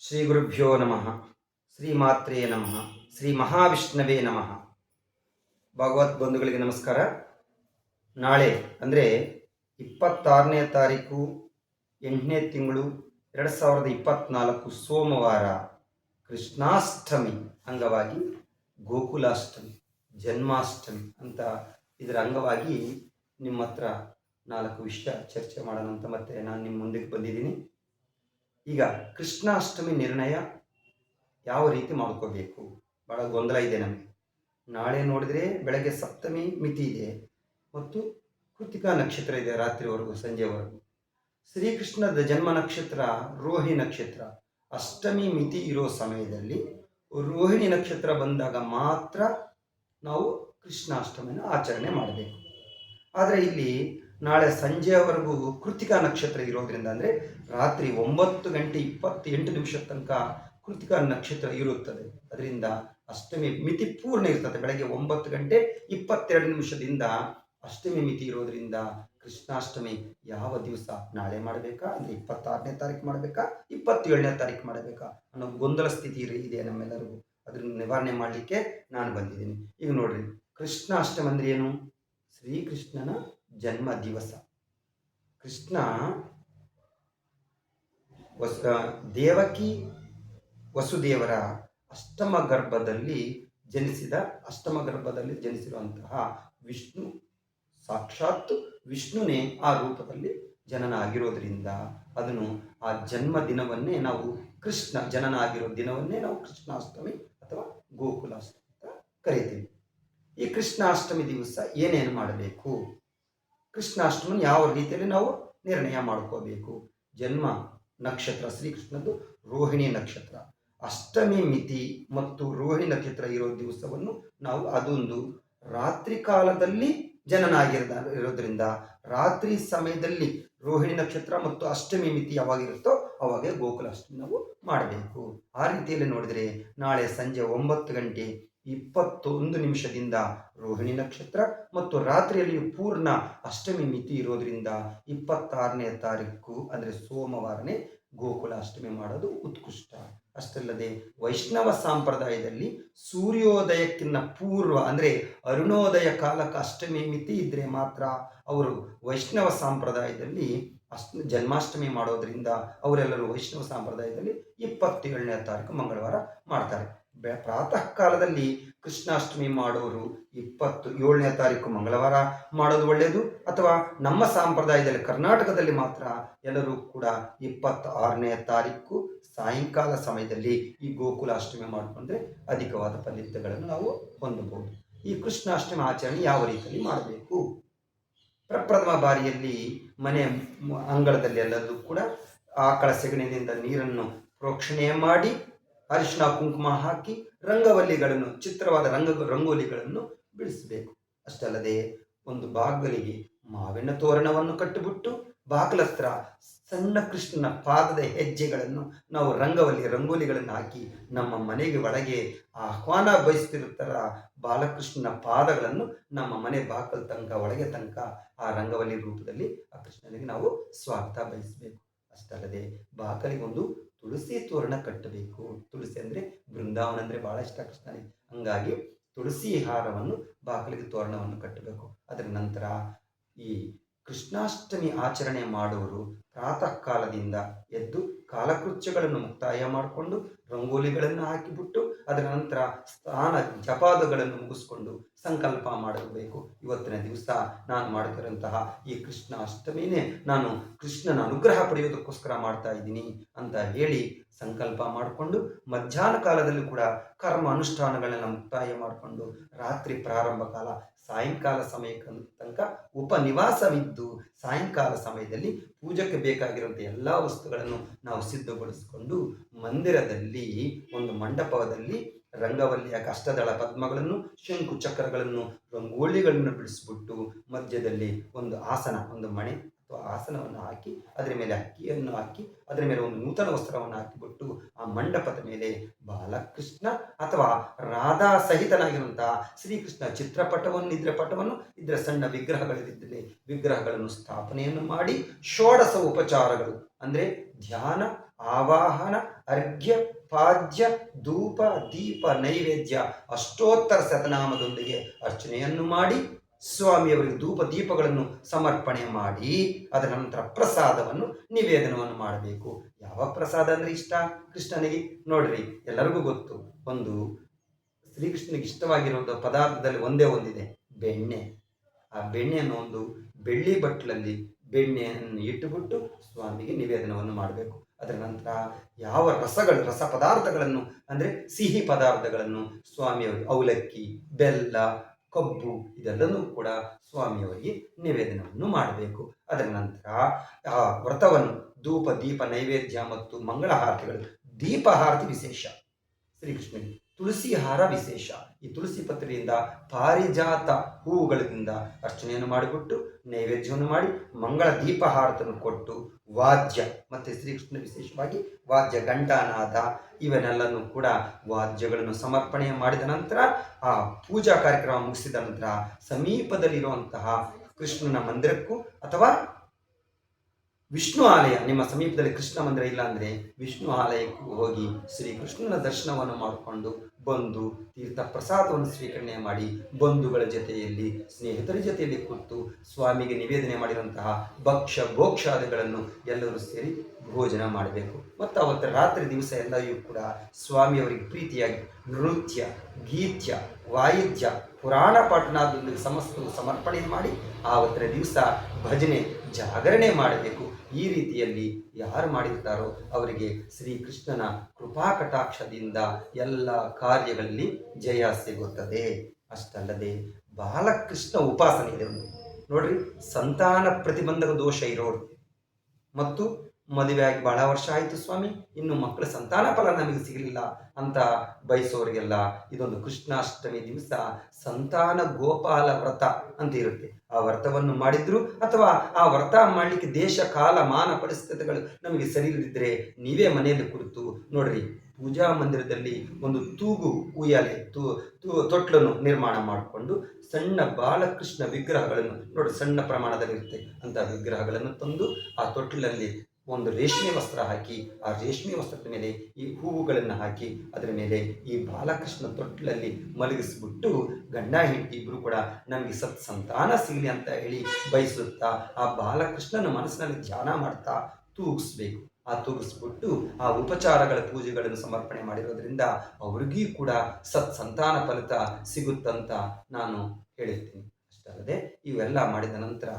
ಶ್ರೀ ಗುರುಭ್ಯೋ ನಮಃ. ಶ್ರೀ ಮಾತ್ರೇ ನಮಃ. ಶ್ರೀ ಮಹಾವಿಷ್ಣವೇ ನಮಃ. ಭಗವತ್ ಬಂಧುಗಳಿಗೆ ನಮಸ್ಕಾರ. ನಾಳೆ, ಅಂದರೆ ಇಪ್ಪತ್ತಾರನೇ ತಾರೀಕು, ಎಂಟನೇ ತಿಂಗಳು, ಎರಡು ಸಾವಿರದ ಇಪ್ಪತ್ತ್ನಾಲ್ಕು ಸೋಮವಾರ ಕೃಷ್ಣಾಷ್ಟಮಿ ಅಂಗವಾಗಿ ಗೋಕುಲಾಷ್ಟಮಿ, ಜನ್ಮಾಷ್ಟಮಿ ಅಂತ ಇದರ ಅಂಗವಾಗಿ ನಿಮ್ಮ ಹತ್ರ ನಾಲ್ಕು ವಿಷಯ ಚರ್ಚೆ ಮಾಡೋಣ ಅಂತ ಮತ್ತೆ ನಾನು ನಿಮ್ಮ ಮುಂದಕ್ಕೆ ಬಂದಿದ್ದೀನಿ. ಈಗ ಕೃಷ್ಣಾಷ್ಟಮಿ ನಿರ್ಣಯ ಯಾವ ರೀತಿ ಮಾಡ್ಕೋಬೇಕು ಬಹಳ ಗೊಂದಲ ಇದೆ ನಮಗೆ. ನಾಳೆ ನೋಡಿದರೆ ಬೆಳಗ್ಗೆ ಸಪ್ತಮಿ ಮಿತಿ ಇದೆ ಮತ್ತು ಕೃತಿಕಾ ನಕ್ಷತ್ರ ಇದೆ ರಾತ್ರಿವರೆಗೂ, ಸಂಜೆವರೆಗೂ. ಶ್ರೀಕೃಷ್ಣದ ಜನ್ಮ ನಕ್ಷತ್ರ, ರೋಹಿಣಿ ನಕ್ಷತ್ರ, ಅಷ್ಟಮಿ ಮಿತಿ ಇರೋ ಸಮಯದಲ್ಲಿ ರೋಹಿಣಿ ನಕ್ಷತ್ರ ಬಂದಾಗ ಮಾತ್ರ ನಾವು ಕೃಷ್ಣಾಷ್ಟಮಿನ ಆಚರಣೆ ಮಾಡಬೇಕು. ಆದರೆ ಇಲ್ಲಿ ನಾಳೆ ಸಂಜೆಯವರೆಗೂ ಕೃತಿಕಾ ನಕ್ಷತ್ರ ಇರೋದ್ರಿಂದ ಅಂದರೆ ರಾತ್ರಿ ಒಂಬತ್ತು ಗಂಟೆ ಇಪ್ಪತ್ತೆಂಟು ನಿಮಿಷದ ತನಕ ಕೃತಿಕಾ ನಕ್ಷತ್ರ ಇರುತ್ತದೆ. ಅದರಿಂದ ಅಷ್ಟಮಿ ಮಿತಿ ಪೂರ್ಣ ಇರ್ತದೆ. ಬೆಳಗ್ಗೆ ಒಂಬತ್ತು ಗಂಟೆ ಇಪ್ಪತ್ತೆರಡು ನಿಮಿಷದಿಂದ ಅಷ್ಟಮಿ ಮಿತಿ ಇರೋದ್ರಿಂದ ಕೃಷ್ಣಾಷ್ಟಮಿ ಯಾವ ದಿವಸ? ನಾಳೆ ಮಾಡಬೇಕಾ? ಅಂದರೆ ಇಪ್ಪತ್ತಾರನೇ ತಾರೀಕು ಮಾಡಬೇಕಾ? ಇಪ್ಪತ್ತೇಳನೇ ತಾರೀಕು ಮಾಡಬೇಕಾ? ಅನ್ನೋ ಗೊಂದಲ ಸ್ಥಿತಿ ಇದೆ ನಮ್ಮೆಲ್ಲರಿಗೂ. ಅದನ್ನು ನಿವಾರಣೆ ಮಾಡಲಿಕ್ಕೆ ನಾನು ಬಂದಿದ್ದೀನಿ. ಈಗ ನೋಡ್ರಿ, ಕೃಷ್ಣಾಷ್ಟಮಿ ಅಂದ್ರೆ ಏನು? ಶ್ರೀಕೃಷ್ಣನ ಜನ್ಮ ದಿವಸ. ಕೃಷ್ಣ ವಸ ದೇವಕಿ ವಸುದೇವರ ಅಷ್ಟಮ ಗರ್ಭದಲ್ಲಿ ಜನಿಸಿದ, ಅಷ್ಟಮ ಗರ್ಭದಲ್ಲಿ ಜನಿಸಿರುವಂತಹ ವಿಷ್ಣು, ಸಾಕ್ಷಾತ್ ವಿಷ್ಣುನೇ ಆ ರೂಪದಲ್ಲಿ ಜನನ ಆಗಿರೋದ್ರಿಂದ ಅದನ್ನು ಆ ಜನ್ಮ ದಿನವನ್ನೇ ನಾವು ಕೃಷ್ಣ ಜನನ ಆಗಿರೋ ದಿನವನ್ನೇ ನಾವು ಕೃಷ್ಣಾಷ್ಟಮಿ ಅಥವಾ ಗೋಕುಲಾಷ್ಟಮಿ ಅಂತ ಕರೀತೀವಿ. ಈ ಕೃಷ್ಣಾಷ್ಟಮಿ ದಿವಸ ಏನೇನು ಮಾಡಬೇಕು? ಕೃಷ್ಣಾಷ್ಟಮಿ ಯಾವ ರೀತಿಯಲ್ಲಿ ನಾವು ನಿರ್ಣಯ ಮಾಡ್ಕೋಬೇಕು? ಜನ್ಮ ನಕ್ಷತ್ರ, ಶ್ರೀಕೃಷ್ಣದ್ದು ರೋಹಿಣಿ ನಕ್ಷತ್ರ. ಅಷ್ಟಮಿ ಮಿತಿ ಮತ್ತು ರೋಹಿಣಿ ನಕ್ಷತ್ರ ಇರೋ ದಿವಸವನ್ನು ನಾವು ಅದೊಂದು ರಾತ್ರಿ ಕಾಲದಲ್ಲಿ ಜನನ ಆಗಿರದ ಇರೋದ್ರಿಂದ ರಾತ್ರಿ ಸಮಯದಲ್ಲಿ ರೋಹಿಣಿ ನಕ್ಷತ್ರ ಮತ್ತು ಅಷ್ಟಮಿ ಮಿತಿ ಯಾವಾಗಿರುತ್ತೋ ಅವಾಗೆ ಗೋಕುಲಾಷ್ಟಮಿ ನಾವು ಮಾಡಬೇಕು. ಆ ರೀತಿಯಲ್ಲಿ ನೋಡಿದರೆ ನಾಳೆ ಸಂಜೆ ಒಂಬತ್ತು ಗಂಟೆ ಇಪ್ಪತ್ತೊಂದು ನಿಮಿಷದಿಂದ ರೋಹಿಣಿ ನಕ್ಷತ್ರ ಮತ್ತು ರಾತ್ರಿಯಲ್ಲಿ ಪೂರ್ಣ ಅಷ್ಟಮಿ ಮಿತಿ ಇರೋದ್ರಿಂದ ಇಪ್ಪತ್ತಾರನೇ ತಾರೀಕು, ಅಂದರೆ ಸೋಮವಾರನೇ ಗೋಕುಲ ಅಷ್ಟಮಿ ಮಾಡೋದು ಉತ್ಕೃಷ್ಟ. ಅಷ್ಟಲ್ಲದೆ ವೈಷ್ಣವ ಸಂಪ್ರದಾಯದಲ್ಲಿ ಸೂರ್ಯೋದಯಕ್ಕಿಂತ ಪೂರ್ವ, ಅಂದರೆ ಅರುಣೋದಯ ಕಾಲಕ್ಕೆ ಅಷ್ಟಮಿ ಮಿತಿ ಇದ್ದರೆ ಮಾತ್ರ ಅವರು ವೈಷ್ಣವ ಸಂಪ್ರದಾಯದಲ್ಲಿ ಅಷ್ಟ, ಜನ್ಮಾಷ್ಟಮಿ ಮಾಡೋದ್ರಿಂದ ಅವರೆಲ್ಲರೂ ವೈಷ್ಣವ ಸಂಪ್ರದಾಯದಲ್ಲಿ ಇಪ್ಪತ್ತೇಳನೇ ತಾರೀಕು ಮಂಗಳವಾರ ಮಾಡ್ತಾರೆ. ಪ್ರಾತಃ ಕಾಲದಲ್ಲಿ ಕೃಷ್ಣಾಷ್ಟಮಿ ಮಾಡೋರು ಇಪ್ಪತ್ತು ಏಳನೇ ತಾರೀಕು ಮಂಗಳವಾರ ಮಾಡೋದು ಒಳ್ಳೆಯದು ಅಥವಾ ನಮ್ಮ ಸಂಪ್ರದಾಯದಲ್ಲಿ ಕರ್ನಾಟಕದಲ್ಲಿ ಮಾತ್ರ ಎಲ್ಲರೂ ಕೂಡ ಇಪ್ಪತ್ತಾರನೇ ತಾರೀಕು ಸಾಯಂಕಾಲ ಸಮಯದಲ್ಲಿ ಈ ಗೋಕುಲಾಷ್ಟಮಿ ಮಾಡಿಕೊಂಡ್ರೆ ಅಧಿಕವಾದ ಫಲಿತಗಳನ್ನು ನಾವು ಹೊಂದಬಹುದು. ಈ ಕೃಷ್ಣಾಷ್ಟಮಿ ಆಚರಣೆ ಯಾವ ರೀತಿಯಲ್ಲಿ ಮಾಡಬೇಕು? ಪ್ರಪ್ರಥಮ ಬಾರಿಯಲ್ಲಿ ಮನೆ ಅಂಗಳದಲ್ಲಿ ಎಲ್ಲದೂ ಕೂಡ ಆಕಳ ಸೆಗಣಿನಿಂದ ನೀರನ್ನು ಪ್ರೋಕ್ಷಣೆ ಮಾಡಿ ಅರಿಶಿನ ಕುಂಕುಮ ಹಾಕಿ ರಂಗವಲ್ಲಿಗಳನ್ನು, ಚಿತ್ರವಾದ ರಂಗ, ರಂಗೋಲಿಗಳನ್ನು ಬಿಡಿಸಬೇಕು. ಅಷ್ಟಲ್ಲದೆ ಒಂದು ಬಾಗಿಲಿಗೆ ಮಾವಿನ ತೋರಣವನ್ನು ಕಟ್ಟಿಬಿಟ್ಟು ಬಾಗಲಸ್ತ್ರ, ಸಣ್ಣ ಕೃಷ್ಣನ ಪಾದದ ಹೆಜ್ಜೆಗಳನ್ನು ನಾವು ರಂಗವಲ್ಲಿ ರಂಗೋಲಿಗಳನ್ನು ಹಾಕಿ ನಮ್ಮ ಮನೆಗೆ ಒಳಗೆ ಆಹ್ವಾನ ಬಯಸ್ತಿರುತ್ತರ ಬಾಲಕೃಷ್ಣನ ಪಾದಗಳನ್ನು ನಮ್ಮ ಮನೆ ಬಾಕಲ್ ತನಕ, ಒಳಗೆ ತನಕ ಆ ರಂಗವಲ್ಲಿ ರೂಪದಲ್ಲಿ ಆ ಕೃಷ್ಣನಿಗೆ ನಾವು ಸ್ವಾಗತ ಬಯಸಬೇಕು. ಅಷ್ಟಲ್ಲದೆ ಬಾಕಲಿಗೆ ಒಂದು ತುಳಸಿ ತೋರಣ ಕಟ್ಟಬೇಕು. ತುಳಸಿ ಅಂದರೆ ಬೃಂದಾವನ ಅಂದರೆ ಭಾಳ ಇಷ್ಟ ಕೃಷ್ಣನಿಗೆ. ಹಂಗಾಗಿ ತುಳಸಿ ಹಾರವನ್ನು ಬಾಕಲಿಗೆ ತೋರಣವನ್ನು ಕಟ್ಟಬೇಕು. ಅದರ ನಂತರ ಈ ಕೃಷ್ಣಾಷ್ಟಮಿ ಆಚರಣೆ ಮಾಡುವರು ಪ್ರಾತಃ ಕಾಲದಿಂದ ಎದ್ದು ಕಾಲಕೃತ್ಯಗಳನ್ನು ಮುಕ್ತಾಯ ಮಾಡಿಕೊಂಡು ರಂಗೋಲಿಗಳನ್ನು ಹಾಕಿಬಿಟ್ಟು ಅದರ ನಂತರ ಸ್ನಾನ, ಜಪಾದಗಳನ್ನು ಮುಗಿಸ್ಕೊಂಡು ಸಂಕಲ್ಪ ಮಾಡಬೇಕು. ಇವತ್ತಿನ ದಿವಸ ನಾನು ಮಾಡ್ತಿರೋಂತಹ ಈ ಕೃಷ್ಣ ಅಷ್ಟಮಿನೇ ನಾನು ಕೃಷ್ಣನ ಅನುಗ್ರಹ ಪಡೆಯೋದಕ್ಕೋಸ್ಕರ ಮಾಡ್ತಾ ಇದ್ದೀನಿ ಅಂತ ಹೇಳಿ ಸಂಕಲ್ಪ ಮಾಡಿಕೊಂಡು ಮಧ್ಯಾಹ್ನ ಕಾಲದಲ್ಲಿ ಕೂಡ ಕರ್ಮ ಅನುಷ್ಠಾನಗಳನ್ನ ಮುಕ್ತಾಯ ಮಾಡಿಕೊಂಡು ರಾತ್ರಿ ಪ್ರಾರಂಭ ಕಾಲ, ಸಾಯಂಕಾಲ ಸಮಯಕ್ಕೆ ತನಕ ಉಪನಿವಾಸವಿದ್ದು ಸಾಯಂಕಾಲ ಸಮಯದಲ್ಲಿ ಪೂಜೆಗೆ ಬೇಕಾಗಿರುವಂಥ ಎಲ್ಲ ವಸ್ತುಗಳನ್ನು ನಾವು ಸಿದ್ಧಗೊಳಿಸಿಕೊಂಡು ಮಂದಿರದಲ್ಲಿ ಒಂದು ಮಂಟಪದಲ್ಲಿ ರಂಗವಲ್ಲಿಯ ಕಷ್ಟದಳ ಪದ್ಮಗಳನ್ನು, ಶಂಕು ಚಕ್ರಗಳನ್ನು, ರಂಗೋಲಿಗಳನ್ನು ಬಿಡಿಸಿಬಿಟ್ಟು ಮಧ್ಯದಲ್ಲಿ ಒಂದು ಆಸನ, ಒಂದು ಮಣೆ ಅಥವಾ ಆಸನವನ್ನು ಹಾಕಿ, ಅದರ ಮೇಲೆ ಅಕ್ಕಿಯನ್ನು ಹಾಕಿ, ಅದರ ಮೇಲೆ ಒಂದು ನೂತನ ವಸ್ತ್ರವನ್ನು ಹಾಕಿಬಿಟ್ಟು ಆ ಮಂಟಪದ ಮೇಲೆ ಬಾಲಕೃಷ್ಣ ಅಥವಾ ರಾಧಾ ಸಹಿತನಾಗಿರುವಂತಹ ಶ್ರೀಕೃಷ್ಣ ಚಿತ್ರಪಟವನ್ನು ಇದ್ರ ಪಟವನ್ನು, ಇದರ ಸಣ್ಣ ವಿಗ್ರಹಗಳಿದ್ದಲ್ಲಿ ವಿಗ್ರಹಗಳನ್ನು ಸ್ಥಾಪನೆಯನ್ನು ಮಾಡಿ ಷೋಡಸ ಉಪಚಾರಗಳು ಅಂದರೆ ಧ್ಯಾನ, ಆವಾಹನ, ಅರ್ಘ್ಯ, ಪಾದ್ಯ, ಧೂಪ, ದೀಪ, ನೈವೇದ್ಯ, ಅಷ್ಟೋತ್ತರ ಶತನಾಮದೊಂದಿಗೆ ಅರ್ಚನೆಯನ್ನು ಮಾಡಿ ಸ್ವಾಮಿಯವರಿಗೆ ಧೂಪ ದೀಪಗಳನ್ನು ಸಮರ್ಪಣೆ ಮಾಡಿ, ಅದರ ನಂತರ ಪ್ರಸಾದವನ್ನು ನಿವೇದನವನ್ನು ಮಾಡಬೇಕು. ಯಾವ ಪ್ರಸಾದ ಅಂದರೆ ಇಷ್ಟ? ಕೃಷ್ಣನಿಗೆ. ನೋಡ್ರಿ, ಎಲ್ಲರಿಗೂ ಗೊತ್ತು, ಒಂದು ಶ್ರೀಕೃಷ್ಣನಿಗೆ ಇಷ್ಟವಾಗಿರುವಂಥ ಪದಾರ್ಥದಲ್ಲಿ ಒಂದೇ ಒಂದಿದೆ, ಬೆಣ್ಣೆ. ಆ ಬೆಣ್ಣೆಯನ್ನು ಒಂದು ಬೆಳ್ಳಿ ಬಟ್ಲಲ್ಲಿ ಬೆಣ್ಣೆಯನ್ನು ಇಟ್ಟುಬಿಟ್ಟು ಸ್ವಾಮಿಗೆ ನಿವೇದನವನ್ನು ಮಾಡಬೇಕು. ಅದರ ನಂತರ ಯಾವ ರಸಗಳು, ರಸ ಪದಾರ್ಥಗಳನ್ನು ಅಂದರೆ ಸಿಹಿ ಪದಾರ್ಥಗಳನ್ನು ಸ್ವಾಮಿಯವರು, ಅವಲಕ್ಕಿ, ಬೆಲ್ಲ ಕಬ್ಬು ಇದೆಲ್ಲವೂ ಕೂಡ ಸ್ವಾಮಿಯವರಿಗೆ ನಿವೇದನವನ್ನು ಮಾಡಬೇಕು. ಅದರ ನಂತರ, ಆ ವ್ರತವನ್ನು ಧೂಪ, ದೀಪ, ನೈವೇದ್ಯ ಮತ್ತು ಮಂಗಳಹಾರತಿಗಳು, ದೀಪಹಾರತಿ ವಿಶೇಷ. ಶ್ರೀಕೃಷ್ಣನಿಗೆ ತುಳಸಿ ಹಾರ ವಿಶೇಷ. ಈ ತುಳಸಿ ಪತ್ರೆಯಿಂದ ಪಾರಿಜಾತ ಹೂವುಗಳಿಂದ ಅರ್ಚನೆಯನ್ನು ಮಾಡಿಬಿಟ್ಟು ನೈವೇದ್ಯವನ್ನು ಮಾಡಿ ಮಂಗಳ ದೀಪಹಾರತನ್ನು ಕೊಟ್ಟು ವಾದ್ಯ, ಮತ್ತು ಶ್ರೀಕೃಷ್ಣ ವಿಶೇಷವಾಗಿ ವಾದ್ಯ ಗಂಟಾನಾದ ಇವನ್ನೆಲ್ಲನೂ ಕೂಡ ವಾದ್ಯಗಳನ್ನು ಸಮರ್ಪಣೆ ಮಾಡಿದ ನಂತರ ಆ ಪೂಜಾ ಕಾರ್ಯಕ್ರಮ ಮುಗಿಸಿದ ನಂತರ ಸಮೀಪದಲ್ಲಿರುವಂತಹ ಕೃಷ್ಣನ ಮಂದಿರಕ್ಕೂ ಅಥವಾ ವಿಷ್ಣು ಆಲಯ, ನಿಮ್ಮ ಸಮೀಪದಲ್ಲಿ ಕೃಷ್ಣ ಮಂದಿರ ಇಲ್ಲ ಅಂದರೆ ವಿಷ್ಣು ಆಲಯಕ್ಕೂ ಹೋಗಿ ಶ್ರೀ ಕೃಷ್ಣನ ದರ್ಶನವನ್ನು ಮಾಡಿಕೊಂಡು ಬಂದು ತೀರ್ಥ ಪ್ರಸಾದವನ್ನು ಸ್ವೀಕರಣೆ ಮಾಡಿ ಬಂಧುಗಳ ಜೊತೆಯಲ್ಲಿ, ಸ್ನೇಹಿತರ ಜೊತೆಯಲ್ಲಿ ಕೂತು ಸ್ವಾಮಿಗೆ ನಿವೇದನೆ ಮಾಡಿರುವಂತಹ ಭಕ್ಷ ಭೋಕ್ಷಾದಿಗಳನ್ನು ಎಲ್ಲರೂ ಸೇರಿ ಭೋಜನ ಮಾಡಬೇಕು. ಮತ್ತು ಅವತ್ತು ರಾತ್ರಿ ದಿವಸ ಎಲ್ಲಯೂ ಕೂಡ ಸ್ವಾಮಿಯವರಿಗೆ ಪ್ರೀತಿಯಾಗಿ ನೃತ್ಯ, ಗೀತ್ಯ ವಾಯಿದ್ಯ ಪುರಾಣ ಪಾಠನಾದೊಂದಿಗೆ ಸಮಸ್ತ ಸಮರ್ಪಣೆ ಮಾಡಿ ಆವತ್ತಿನ ದಿವಸ ಭಜನೆ, ಜಾಗರಣೆ ಮಾಡಬೇಕು. ಈ ರೀತಿಯಲ್ಲಿ ಯಾರು ಮಾಡಿರ್ತಾರೋ ಅವರಿಗೆ ಶ್ರೀಕೃಷ್ಣನ ಕೃಪಾ ಕಟಾಕ್ಷದಿಂದ ಎಲ್ಲ ಕಾರ್ಯಗಳಲ್ಲಿ ಜಯ ಸಿಗುತ್ತದೆ. ಅಷ್ಟಲ್ಲದೆ ಬಾಲಕೃಷ್ಣ ಉಪಾಸನೆ ಇದೆ ನೋಡ್ರಿ, ಸಂತಾನ ಪ್ರತಿಬಂಧಕ ದೋಷ ಇರೋರು. ಮತ್ತು ಮದುವೆಯಾಗಿ ಬಹಳ ವರ್ಷ ಆಯಿತು ಸ್ವಾಮಿ. ಇನ್ನು ಮಕ್ಕಳ ಸಂತಾನ ಫಲ ನಮಗೆ ಸಿಗಲಿಲ್ಲ ಅಂತ ಬಯಸೋರಿಗೆಲ್ಲ ಇದೊಂದು ಕೃಷ್ಣಾಷ್ಟಮಿ ದಿವಸ ಸಂತಾನ ಗೋಪಾಲ ವ್ರತ ಅಂತ ಇರುತ್ತೆ. ಆ ವ್ರತವನ್ನು ಮಾಡಿದ್ರು ಅಥವಾ ಆ ವ್ರತ ಮಾಡಲಿಕ್ಕೆ ದೇಶ, ಕಾಲ, ಮಾನ ಪರಿಸ್ಥಿತಿಗಳು ನಮಗೆ ಸರಿ ಇಲ್ಲದಿದ್ದರೆ ನೀವೇ ಮನೆಯಲ್ಲಿ ಕುರಿತು ನೋಡ್ರಿ. ಪೂಜಾ ಮಂದಿರದಲ್ಲಿ ಒಂದು ತೂಗು ಉಯ್ಯಾಲೆ, ತೂ ತೂ, ತೊಟ್ಲನ್ನು ನಿರ್ಮಾಣ ಮಾಡಿಕೊಂಡು ಸಣ್ಣ ಬಾಲಕೃಷ್ಣ ವಿಗ್ರಹಗಳನ್ನು ನೋಡಿ ಸಣ್ಣ ಪ್ರಮಾಣದಲ್ಲಿ ಇರುತ್ತೆ ಅಂತ ವಿಗ್ರಹಗಳನ್ನು ತಂದು ಆ ತೊಟ್ಟಿಲಲ್ಲಿ ಒಂದು ರೇಷ್ಮೆ ವಸ್ತ್ರ ಹಾಕಿ, ಆ ರೇಷ್ಮೆ ವಸ್ತ್ರದ ಮೇಲೆ ಈ ಹೂವುಗಳನ್ನು ಹಾಕಿ, ಅದರ ಮೇಲೆ ಈ ಬಾಲಕೃಷ್ಣ ತೊಟ್ಟಲಲ್ಲಿ ಮಲಗಿಸ್ಬಿಟ್ಟು ಗಂಡ ಹೆಂಡತಿ ಇಬ್ಬರು ಕೂಡ ನಮಗೆ ಸತ್ ಸಂತಾನ ಸಿಗಲಿ ಅಂತ ಹೇಳಿ ಬಯಸುತ್ತಾ, ಆ ಬಾಲಕೃಷ್ಣನ ಮನಸ್ಸಿನಲ್ಲಿ ಧ್ಯಾನ ಮಾಡ್ತಾ ತೂಗಿಸ್ಬೇಕು. ಆ ತೂಗಿಸ್ಬಿಟ್ಟು ಆ ಉಪಚಾರಗಳ ಪೂಜೆಗಳನ್ನು ಸಮರ್ಪಣೆ ಮಾಡಿರೋದ್ರಿಂದ ಅವ್ರಿಗೂ ಕೂಡ ಸತ್ ಸಂತಾನ ಫಲಿತ ಸಿಗುತ್ತಂತ ನಾನು ಹೇಳಿರ್ತೀನಿ. ಅಷ್ಟಲ್ಲದೆ ಇವೆಲ್ಲ ಮಾಡಿದ ನಂತರ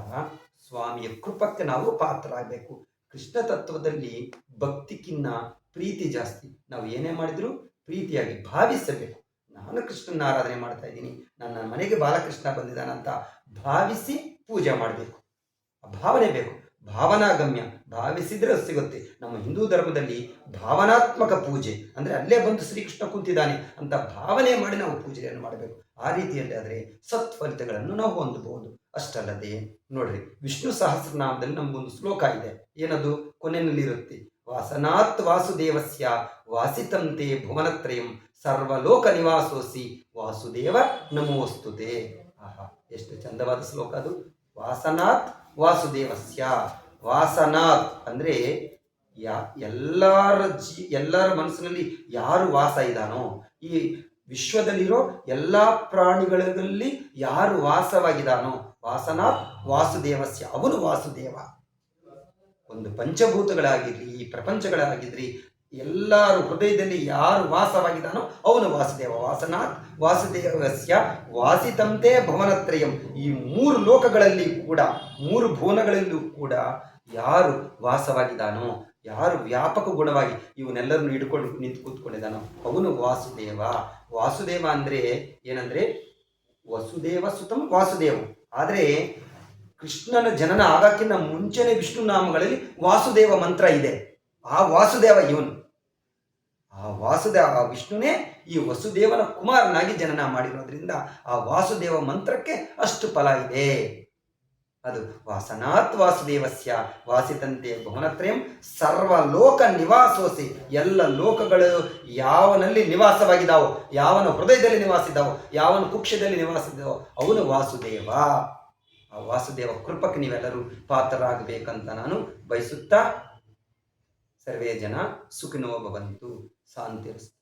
ಸ್ವಾಮಿಯ ಕೃಪಕ್ಕೆ ನಾವು ಪಾತ್ರರಾಗಬೇಕು. ಕೃಷ್ಣ ತತ್ವದಲ್ಲಿ ಭಕ್ತಿಗಿನ್ನ ಪ್ರೀತಿ ಜಾಸ್ತಿ. ನಾವು ಏನೇ ಮಾಡಿದ್ರು ಪ್ರೀತಿಯಾಗಿ ಭಾವಿಸಬೇಕು. ನಾನು ಕೃಷ್ಣನ ಆರಾಧನೆ ಮಾಡ್ತಾ ಇದ್ದೀನಿ. ನನ್ನ ಮನೆಗೆ ಬಾಲಕೃಷ್ಣ ಬಂದಿದ್ದಾನಂತ ಭಾವಿಸಿ ಪೂಜೆ ಮಾಡಬೇಕು. ಭಾವನೆ ಬೇಕು. ಭಾವನಾಗಮ್ಯ. ಭಾವಿಸಿದ್ರೆ ಸಿಗುತ್ತೆ. ನಮ್ಮ ಹಿಂದೂ ಧರ್ಮದಲ್ಲಿ ಭಾವನಾತ್ಮಕ ಪೂಜೆ ಅಂದರೆ ಅಲ್ಲೇ ಬಂದು ಶ್ರೀಕೃಷ್ಣ ಕುಂತಿದ್ದಾನೆ ಅಂತ ಭಾವನೆ ಮಾಡಿ ನಾವು ಪೂಜೆಯನ್ನು ಮಾಡಬೇಕು. ಆ ರೀತಿಯಲ್ಲಿ ಆದರೆ ಸತ್ಫಲಿತಗಳನ್ನು ನಾವು ಹೊಂದಬಹುದು. ಅಷ್ಟಲ್ಲದೆ, ನೋಡ್ರಿ, ವಿಷ್ಣು ಸಹಸ್ರನಾಮದಲ್ಲಿ ನಮಗೊಂದು ಶ್ಲೋಕ ಇದೆ. ಏನದು? ಕೊನೆಯಲ್ಲಿರುತ್ತೆ, ವಾಸನಾತ್ ವಾಸುದೇವಸ್ಯ ವಾಸಿತಂತೆ ಭುವನತ್ರಯಂ ಸರ್ವಲೋಕ ನಿವಾಸೋಸಿ ವಾಸುದೇವ ನಮೋಸ್ತುತೆ. ಆಹಾ, ಎಷ್ಟು ಚಂದವಾದ ಶ್ಲೋಕ ಅದು. ವಾಸನಾತ್ ವಾಸುದೇವಸ್ಯ ವಾಸನಾತ್ ಅಂದರೆ, ಯಾ, ಎಲ್ಲರ ಜೀ, ಎಲ್ಲರ ಮನಸ್ಸಿನಲ್ಲಿ ಯಾರು ವಾಸ ಇದ್ದಾನೋ, ಈ ವಿಶ್ವದಲ್ಲಿರೋ ಎಲ್ಲ ಪ್ರಾಣಿಗಳಲ್ಲಿ ಯಾರು ವಾಸವಾಗಿದ್ದಾನೋ ವಾಸನಾತ್ ವಾಸುದೇವಸ್ಯ. ಅವನು ವಾಸುದೇವ. ಒಂದು ಪಂಚಭೂತಗಳಾಗಿರಲಿ, ಈ ಪ್ರಪಂಚಗಳಾಗಿದ್ರಿ, ಎಲ್ಲರ ಹೃದಯದಲ್ಲಿ ಯಾರು ವಾಸವಾಗಿದ್ದಾನೋ ಅವನು ವಾಸುದೇವ. ವಾಸನಾಥ್ ವಾಸುದೇವಸ್ಯ ವಾಸಿತಂತೆ ಭವನತ್ರಯಂ. ಈ ಮೂರು ಲೋಕಗಳಲ್ಲಿ ಕೂಡ, ಮೂರು ಭುವನಗಳಲ್ಲೂ ಕೂಡ ಯಾರು ವಾಸವಾಗಿದ್ದಾನೋ, ಯಾರು ವ್ಯಾಪಕ ಗುಣವಾಗಿ ಇವನ್ನೆಲ್ಲರನ್ನು ಹಿಡ್ಕೊಂಡು ನಿಂತು ಕೂತ್ಕೊಂಡಿದ್ದಾನೋ ಅವನು ವಾಸುದೇವ. ವಾಸುದೇವ ಅಂದರೆ ಏನಂದ್ರೆ ವಸುದೇವ ಸುತಂ ವಾಸುದೇವ. ಆದರೆ ಕೃಷ್ಣನ ಜನನ ಆಗಕ್ಕಿಂತ ಮುಂಚೆನೇ ವಿಷ್ಣು ನಾಮಗಳಲ್ಲಿ ವಾಸುದೇವ ಮಂತ್ರ ಇದೆ. ಆ ವಾಸುದೇವ ಇವನು. ಆ ವಾಸುದೇವ, ಆ ವಿಷ್ಣುನೇ ಈ ವಸುದೇವನ ಕುಮಾರನಾಗಿ ಜನನ ಮಾಡಿರೋದ್ರಿಂದ ಆ ವಾಸುದೇವ ಮಂತ್ರಕ್ಕೆ ಅಷ್ಟು ಫಲ ಇದೆ. ಅದು ವಾಸನಾತ್ ವಾಸುದೇವಸ್ಯ. ವಾಸಿತಂತೆ ಭುವನತ್ರಯಂ ಸರ್ವಲೋಕ ನಿವಾಸೋಸಿ ಎಲ್ಲ ಲೋಕಗಳು ಯಾವನಲ್ಲಿ ನಿವಾಸವಾಗಿದ್ದಾವೋ, ಯಾವನ ಹೃದಯದಲ್ಲಿ ನಿವಾಸಿದ್ದಾವೋ, ಯಾವನ ಕುಕ್ಷದಲ್ಲಿ ನಿವಾಸಿದ್ದಾವೋ, ಅವನು ವಾಸುದೇವ. ಆ ವಾಸುದೇವ ಕೃಪಕ್ಕೆ ನೀವೆಲ್ಲರೂ ಪಾತ್ರರಾಗಬೇಕಂತ ನಾನು ಬಯಸುತ್ತಾ ಸರ್ವೇ ಜನ ಸುಖಿನೋ ಭವಂತು. ಶಾಂತಿರಸ್ತು